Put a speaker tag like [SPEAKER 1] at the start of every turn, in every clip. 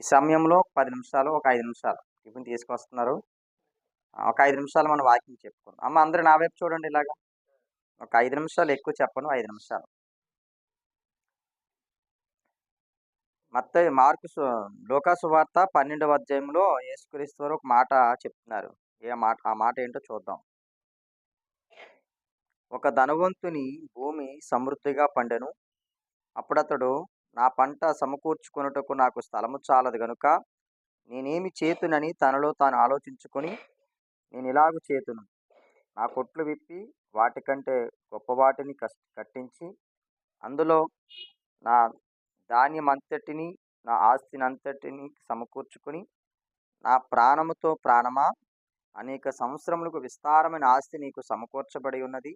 [SPEAKER 1] ఈ సమయంలో ఒక పది నిమిషాలు ఒక ఐదు నిమిషాలు టిఫిన్ తీసుకొస్తున్నారు. ఒక ఐదు నిమిషాలు మనం వాకింగ్ చెప్పుకుందాం. అమ్మ అందరూ నా వైపు చూడండి ఇలాగా. ఒక ఐదు నిమిషాలు ఎక్కువ చెప్పను ఐదు నిమిషాలు. మత్త మార్కు సు- వార్త పన్నెండవ అధ్యాయంలో యేసుక్రీస్తు వారు ఒక మాట చెప్తున్నారు. ఏ మాట ఆ మాట ఏంటో చూద్దాం. ఒక ధనవంతుని భూమి సమృద్ధిగా పండెను. అప్పుడతడు నా పంట సమకూర్చుకొనుటకు నాకు స్థలము చాలదు గనుక నేనేమి చేతునని తనలో తాను ఆలోచించుకొని నేను ఇలాగ చేతును. నా కొట్లు విప్పి వాటికంటే గొప్ప వాటిని కట్టించి అందులో నా ధాన్యం అంతటిని నా ఆస్తిని అంతటిని సమకూర్చుకొని నా ప్రాణముతో ప్రాణమా అనేక సంవత్సరములకు విస్తారమైన ఆస్తి నీకు సమకూర్చబడి ఉన్నది.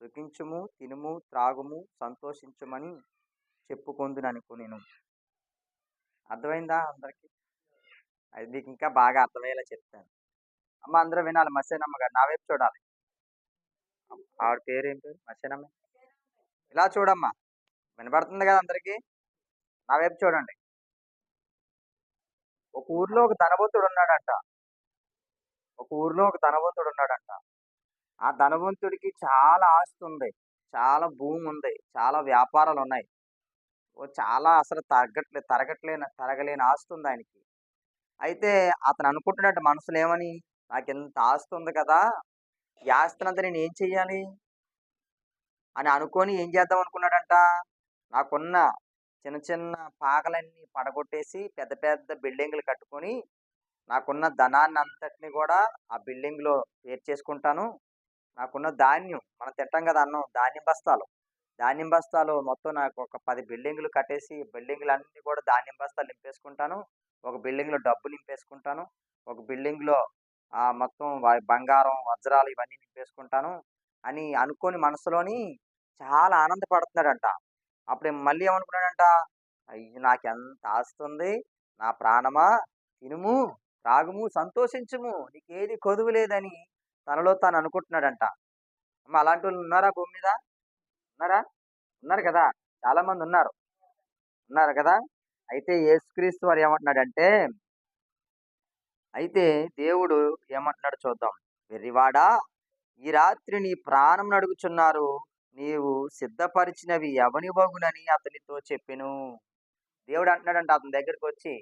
[SPEAKER 1] సుఖించుము తినుము త్రాగుము సంతోషించుమని చెప్పుకుందుననుకో నేను. అర్థమైందా అందరికి? అది మీకు ఇంకా బాగా అర్థమయ్యేలా చెప్తాను. అమ్మ అందరూ వినాలి. మసేనమ్మ గారు నా వైపు చూడాలి. ఆవిడ పేరేంటి మసేనమ్మ ఇలా చూడమ్మా. వినపడుతుంది కదా అందరికి? నా వైపు చూడండి. ఒక ఊర్లో ఒక ధనవంతుడు ఉన్నాడంట. ఒక ఊర్లో ఒక ధనవంతుడు ఉన్నాడంట. ఆ ధనవంతుడికి చాలా ఆస్తి ఉంది. చాలా భూమి ఉంది చాలా వ్యాపారాలు ఉన్నాయి చాలా అసలు తగ్గట్లే తరగట్లేని తరగలేని ఆస్తుంది ఆయనకి అయితే అతను అనుకుంటున్నాడు మనసులో ఏమని నాకు ఎంత ఆస్తుంది ఉంది కదా ఈ నేను ఏం చెయ్యాలి? అని అనుకొని ఏం చేద్దాం అనుకున్నాడంట నాకున్న చిన్న చిన్న పాకలన్నీ పడగొట్టేసి పెద్ద పెద్ద బిల్డింగ్లు కట్టుకొని నాకున్న ధనాన్ని అంతటిని కూడా ఆ బిల్డింగ్లో చేసుకుంటాను నాకున్న ధాన్యం మనం తింటాం కదా అన్నం ధాన్యం బస్తాలు. ధాన్యం బస్తాలు మొత్తం నాకు ఒక పది బిల్డింగ్లు కట్టేసి బిల్డింగ్లు అన్నీ కూడా ధాన్యం బస్తాలు నింపేసుకుంటాను. ఒక బిల్డింగ్లో డబ్బు నింపేసుకుంటాను. ఒక బిల్డింగ్లో ఆ మొత్తం వ- బంగారం వజ్రాలు ఇవన్నీ నింపేసుకుంటాను అని అనుకొని మనసులోని చాలా ఆనందపడుతున్నాడంట. అప్పుడు మళ్ళీ ఏమనుకున్నాడంట? అయ్యి నాకు ఎంత ఆస్తుంది? నా ప్రాణమా? తినుము త్రాగుము సంతోషించుము నీకేది కొదువు లేదని తనలో తాను అనుకుంటున్నాడంట. అమ్మ అలాంటి వాళ్ళు ఉన్నారా భూమి మీద? ఉన్నారా? ఉన్నారు కదా. చాలా మంది ఉన్నారు. ఉన్నారు కదా. అయితే యేసుక్రీస్తు వారు ఏమంటున్నాడంటే అయితే దేవుడు ఏమంటున్నాడు చూద్దాం. వెర్రివాడా ఈ రాత్రి నీ ప్రాణం అడుగుచున్నారు నీవు సిద్ధపరిచినవి ఎవని బగునని అతనితో చెప్పెను. దేవుడు అంటున్నాడంట అతని దగ్గరికి వచ్చి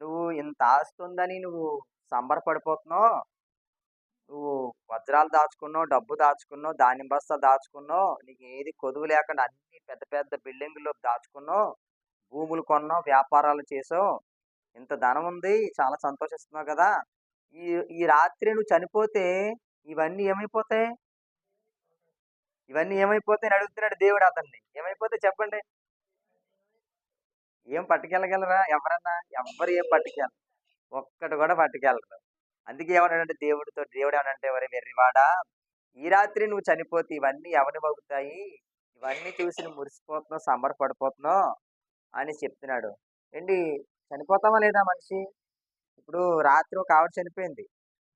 [SPEAKER 1] నువ్వు ఇంత ఆస్తుందని నువ్వు సంబరపడిపోతున్నావు. నువ్వు వజ్రాలు దాచుకున్నావు డబ్బు దాచుకున్నావు దాని బస్తా దాచుకున్నావు నీకు ఏది కొదువు లేకుండా అన్ని పెద్ద పెద్ద బిల్డింగుల్లో దాచుకున్నావు భూములు కొన్నావు వ్యాపారాలు చేసావు. ఇంత ధనం ఉంది చాలా సంతోషిస్తున్నావు కదా. ఈ ఈ రాత్రి నువ్వు చనిపోతే ఇవన్నీ ఏమైపోతాయి? ఇవన్నీ ఏమైపోతాయి అని అడుగుతున్నాడు దేవుడు అతన్ని. ఏమైపోతే చెప్పండి. ఏం పట్టుకెళ్ళగలరా ఎవరన్నా? ఎవ్వరు ఏం పట్టుకెళ్ళరు? ఒక్కటి కూడా పట్టుకెళ్ళరు. అందుకే ఏమన్నాడంటే దేవుడితో దేవుడు ఏమనంటే ఎవరే వెర్రివాడా ఈ రాత్రి నువ్వు చనిపోతే ఇవన్నీ ఎవరిని బగుతాయి ఇవన్నీ చూసి నువ్వు మురిసిపోతున్నావు సంబరపడిపోతున్నావు అని చెప్తున్నాడు. ఏంటి చనిపోతామా లేదా మనిషి? ఇప్పుడు రాత్రి ఒక ఆవిడ చనిపోయింది.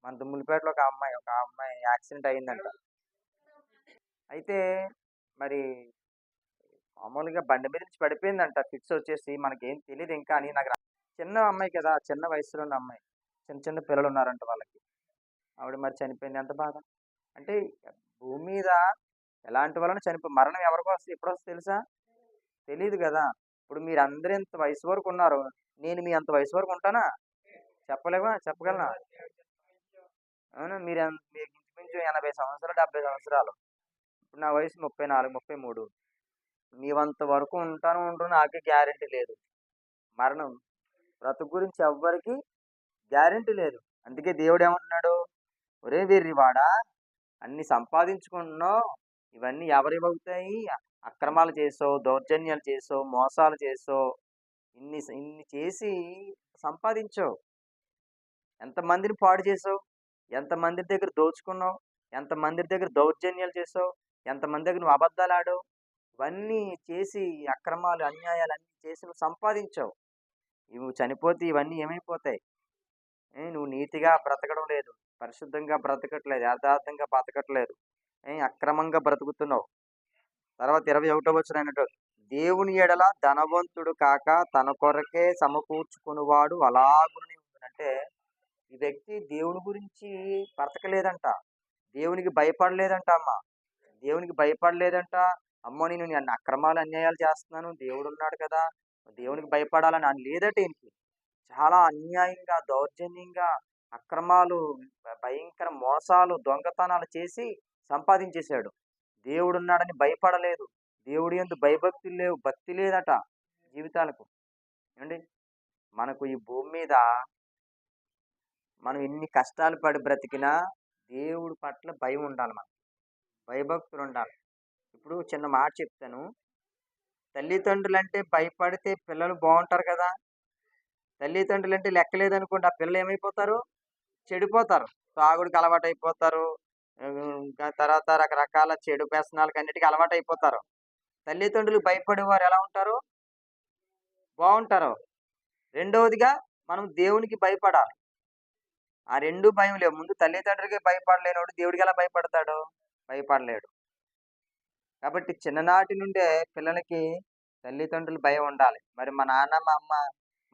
[SPEAKER 1] మన దుమ్ములపేటలో ఒక అమ్మాయి ఒక అమ్మాయి యాక్సిడెంట్ అయిందంట అయితే మరి మామూలుగా బండి మీద నుంచి పడిపోయిందంట. ఫిక్స్ వచ్చేసి మనకేం తెలియదు ఇంకా అని నాకు చిన్న అమ్మాయి కదా చిన్న వయసులో ఉన్న అమ్మాయి. చిన్న చిన్న పిల్లలు ఉన్నారంట వాళ్ళకి. ఆవిడ మరి చనిపోయింది. ఎంత బాధ. అంటే భూమి మీద ఎలాంటి వలన చనిపో మరణం ఎవరికో వస్తుంది ఎప్పుడు వస్తుంది తెలుసా? తెలియదు కదా. ఇప్పుడు మీరు అందరూ ఇంత వయసు వరకు ఉన్నారు. నేను మీ అంత వయసు వరకు ఉంటానా? చెప్పలేవా? చెప్పగలనా? అవును. మీరు ఎంత- మీకు ఇంచుమించు ఎనభై సంవత్సరాలు డెబ్బై సంవత్సరాలు. ఇప్పుడు నా వయసు ముప్పై నాలుగు ముప్పై మూడు. మీవంత వరకు ఉంటాను ఉంటాను నాకే గ్యారెంటీ లేదు. మరణం. బ్రతుకు గురించి ఎవ్వరికి గ్యారెంటీ లేదు. అందుకే దేవుడు ఏమంటున్నాడు ఒరే వెర్రివాడా అన్ని సంపాదించుకున్నావు ఇవన్నీ ఎవరి అవుతాయి అక్రమాలు చేసావు దౌర్జన్యాలు చేసావు మోసాలు చేసావు ఇన్ని ఇన్ని చేసి సంపాదించావు. ఎంతమందిని పాడు చేసావు? ఎంతమంది దగ్గర దోచుకున్నావు? ఎంతమంది దగ్గర దౌర్జన్యాలు చేసావు? ఎంతమంది దగ్గర నువ్వు అబద్ధాలు ఆడావు ఇవన్నీ చేసి అక్రమాలు అన్యాయాలు అన్నీ చేసి నువ్వు సంపాదించావు. ఇవి చనిపోతే ఇవన్నీ ఏమైపోతాయి? నువ్వు నీతిగా బ్రతకడం లేదు. పరిశుద్ధంగా బ్రతకట్లేదు. యథార్థంగా బ్రతకట్లేదు ఏ, అక్రమంగా బ్రతుకుతున్నావు. తర్వాత ఇరవై ఒకటో వచ్చిన దేవుని ఎడల ధనవంతుడు కాక తన కొరకే సమకూర్చుకునేవాడు అలాగుని అంటే ఈ వ్యక్తి దేవుని గురించి బ్రతకలేదంట. దేవునికి భయపడలేదంట అమ్మ దేవునికి భయపడలేదంట. అమ్మో నేను అక్రమాలు అన్యాయాలు చేస్తున్నాను. దేవుడు ఉన్నాడు కదా. దేవునికి భయపడాలని అని లేదట ఈయనకి. చాలా అన్యాయంగా దౌర్జన్యంగా అక్రమాలు భయంకర మోసాలు దొంగతనాలు చేసి సంపాదించేశాడు. దేవుడు ఉన్నాడని భయపడలేదు. దేవుడి ఎందు భయభక్తులు లేవు భక్తి లేదట జీవితాలకు. ఏమండి? మనకు ఈ భూమి మీద మనం ఎన్ని కష్టాలు పడి బ్రతికినా దేవుడి పట్ల భయం ఉండాలి మనకి. భయభక్తులు ఉండాలి. ఇప్పుడు చిన్న మాట చెప్తాను. తల్లిదండ్రులు అంటే భయపడితే పిల్లలు బాగుంటారు కదా? తల్లిదండ్రులు అంటే లెక్కలేదనుకోండి. ఆ పిల్లలు ఏమైపోతారు? చెడిపోతారు. తాగుడికి అలవాటు అయిపోతారు ఇంకా తర్వాత రకరకాల చెడు వ్యసనాలకు అన్నిటికీ అలవాటు అయిపోతారు తల్లిదండ్రులు భయపడేవారు ఎలా ఉంటారు? బాగుంటారు. రెండవదిగా మనం దేవునికి భయపడాలి. ఆ రెండు భయం లేవు. ముందు తల్లిదండ్రులకి భయపడలేనోడు దేవుడికి ఎలా భయపడతాడు? భయపడలేడు. కాబట్టి చిన్ననాటి నుండే పిల్లలకి తల్లిదండ్రులు భయం ఉండాలి. మరి మా నాన్న మా అమ్మ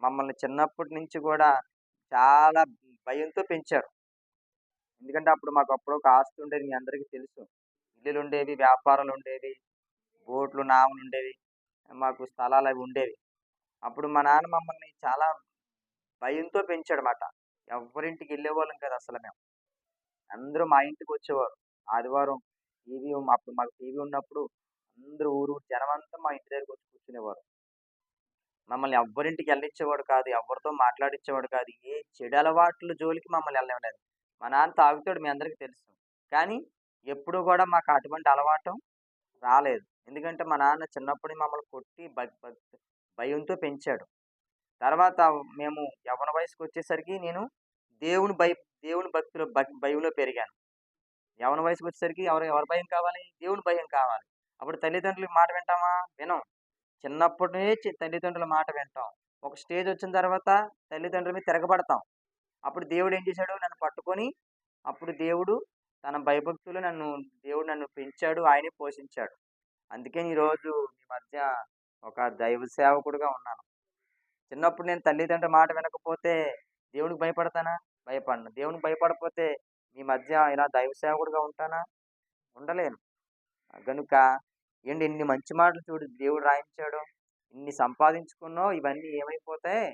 [SPEAKER 1] మమ్మల్ని చిన్నప్పటి నుంచి కూడా చాలా భయంతో పెంచారు. ఎందుకంటే అప్పుడు మాకు అప్పుడు ఒక ఆస్తి ఉండేది మీ అందరికీ తెలుసు. ఇల్లులు ఉండేవి వ్యాపారాలు ఉండేవి బోట్లు నావలు ఉండేవి మాకు స్థలాలు అవి ఉండేవి. అప్పుడు మా నాన్న మమ్మల్ని చాలా భయంతో పెంచాడు అన్నమాట ఎవరింటికి వెళ్ళేవాళ్ళం కదా అసలు మేము. అందరూ మా ఇంటికి వచ్చేవారు. ఆదివారం టీవీ అప్పుడు మాకు టీవీ ఉన్నప్పుడు అందరూ ఊరు జనం అంతా మా ఇంటి దగ్గరికి వచ్చి కూర్చునేవారు. మమ్మల్ని ఎవ్వరింటికి వెళ్ళిచ్చేవాడు కాదు ఎవరితో మాట్లాడించేవాడు కాదు. ఏ చెడు అలవాట్ల జోలికి మమ్మల్ని వెళ్ళలేదు మా నాన్న తాగుతాడు మీ అందరికీ తెలుసు. కానీ ఎప్పుడు కూడా మాకు అటువంటి అలవాటు రాలేదు. ఎందుకంటే మా నాన్న చిన్నప్పుడు మమ్మల్ని కొట్టి భయంతో పెంచాడు. తర్వాత మేము యవన వయసుకు వచ్చేసరికి నేను దేవుని భయ దేవుని భక్తిలో భయంలో పెరిగాను. యవన వయసుకు వచ్చేసరికి ఎవరు ఎవరి భయం కావాలి? దేవుని భయం కావాలి. అప్పుడు తల్లిదండ్రులకి మాట వింటామా? వినం. చిన్నప్పటి నుంచి తల్లిదండ్రుల మాట వింటాం. ఒక స్టేజ్ వచ్చిన తర్వాత తల్లిదండ్రుల మీద తిరగబడతాం. అప్పుడు దేవుడు ఏం చేశాడు? నన్ను పట్టుకొని అప్పుడు దేవుడు తన భయభక్తులు నన్ను దేవుడు నన్ను పెంచాడు ఆయనే పోషించాడు. అందుకే ఈరోజు మీ మధ్య ఒక దైవ సేవకుడుగా ఉన్నాను. చిన్నప్పుడు నేను తల్లిదండ్రుల మాట వినకపోతే దేవుడికి భయపడతానా? భయపడను. దేవునికి భయపడకపోతే మీ మధ్య ఇలా దైవ సేవకుడుగా ఉంటానా? ఉండలేను. కనుక ఏంటి ఇన్ని మంచి మాటలు చూడు దేవుడు రాయించాడు ఇన్ని సంపాదించుకున్నావు ఇవన్నీ ఏమైపోతాయి?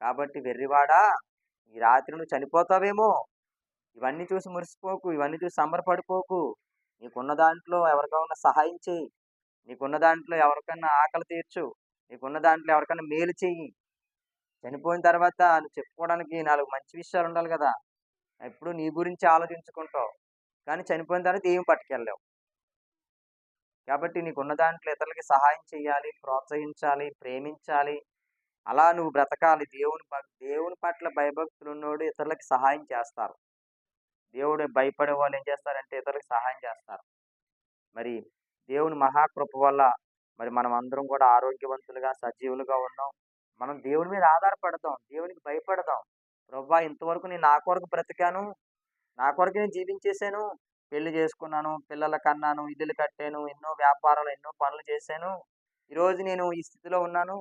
[SPEAKER 1] కాబట్టి వెర్రివాడా ఈ రాత్రి నువ్వు చనిపోతావేమో. ఇవన్నీ చూసి మురిసిపోకు ఇవన్నీ చూసి సంబరపడిపోకు. నీకున్న దాంట్లో ఎవరికైనా సహాయం చేయి నీకున్న దాంట్లో ఎవరికైనా ఆకలి తీర్చు. నీకున్న దాంట్లో ఎవరికైనా మేలు చెయ్యి. చనిపోయిన తర్వాత నువ్వు చెప్పుకోవడానికి నాలుగు మంచి విషయాలు ఉండాలి కదా. ఎప్పుడు నీ గురించి ఆలోచించుకుంటావు. కానీ చనిపోయిన తర్వాత ఏం పట్టుకెళ్ళలేవు. కాబట్టి నీకున్న దాంట్లో ఇతరులకి సహాయం చేయాలి ప్రోత్సహించాలి ప్రేమించాలి. అలా నువ్వు బ్రతకాలి. దేవుని దేవుని పట్ల భయభక్తులు ఉన్నోడు ఇతరులకి సహాయం చేస్తారు. దేవుడు భయపడే వాళ్ళు ఏం చేస్తారంటే ఇతరులకు సహాయం చేస్తారు. మరి దేవుని మహాకృప వల్ల మరి మనం అందరం కూడా ఆరోగ్యవంతులుగా సజీవులుగా ఉన్నాం. మనం దేవుని మీద ఆధారపడతాం. దేవునికి భయపడతాం. ప్రభా ఇంతవరకు నేను నా కొరకు బ్రతికాను. నా కొరకు నేను జీవించేశాను. పెళ్ళి చేసుకున్నాను పిల్లల కన్నాను ఇల్లులు కట్టాను ఎన్నో వ్యాపారాలు ఎన్నో పనులు చేశాను. ఈరోజు నేను ఈ స్థితిలో ఉన్నాను.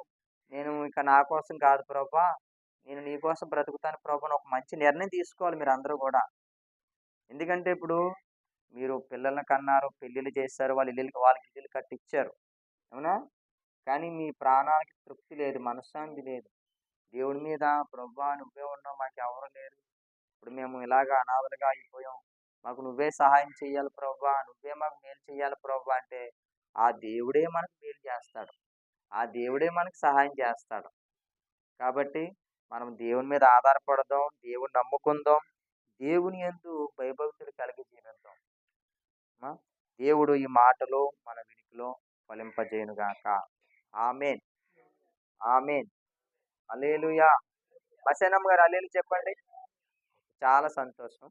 [SPEAKER 1] నేను ఇక నా కోసం కాదు ప్రభా. నేను నీ కోసం బ్రతుకుతాను ప్రభా ఒక మంచి నిర్ణయం తీసుకోవాలి మీరు అందరూ కూడా. ఎందుకంటే ఇప్పుడు మీరు పిల్లలను కన్నారు పెళ్ళిళ్ళు చేశారు వాళ్ళ ఇల్లు వాళ్ళకి ఇల్లులు కట్టించారు అవునా? కానీ మీ ప్రాణాలకి తృప్తి లేదు మనశ్శాంతి లేదు. దేవుడి మీద ప్రభా నువ్వే ఉన్నావు మాకు ఎవరు లేరు. ఇప్పుడు మేము ఇలాగ అనాథలుగా అయిపోయాం. మాకు నువ్వే సహాయం చేయాలి ప్రభా నువ్వే మాకు మేలు చేయాలి ప్రభా అంటే ఆ దేవుడే మనకు మేలు చేస్తాడు. ఆ దేవుడే మనకు సహాయం చేస్తాడు. కాబట్టి మనం దేవుని మీద ఆధారపడదాం దేవుని నమ్ముకుందాం దేవుని ఎందు భయభక్తులు కలిగి జీవిద్దాం. దేవుడు ఈ మాటలు మన వినికిలో ఫలింపజేయునుగాక. ఆమెన్. ఆమెన్. అలేలుయా మసేనమ్మ గారు అలేలు చెప్పండి. చాలా సంతోషం.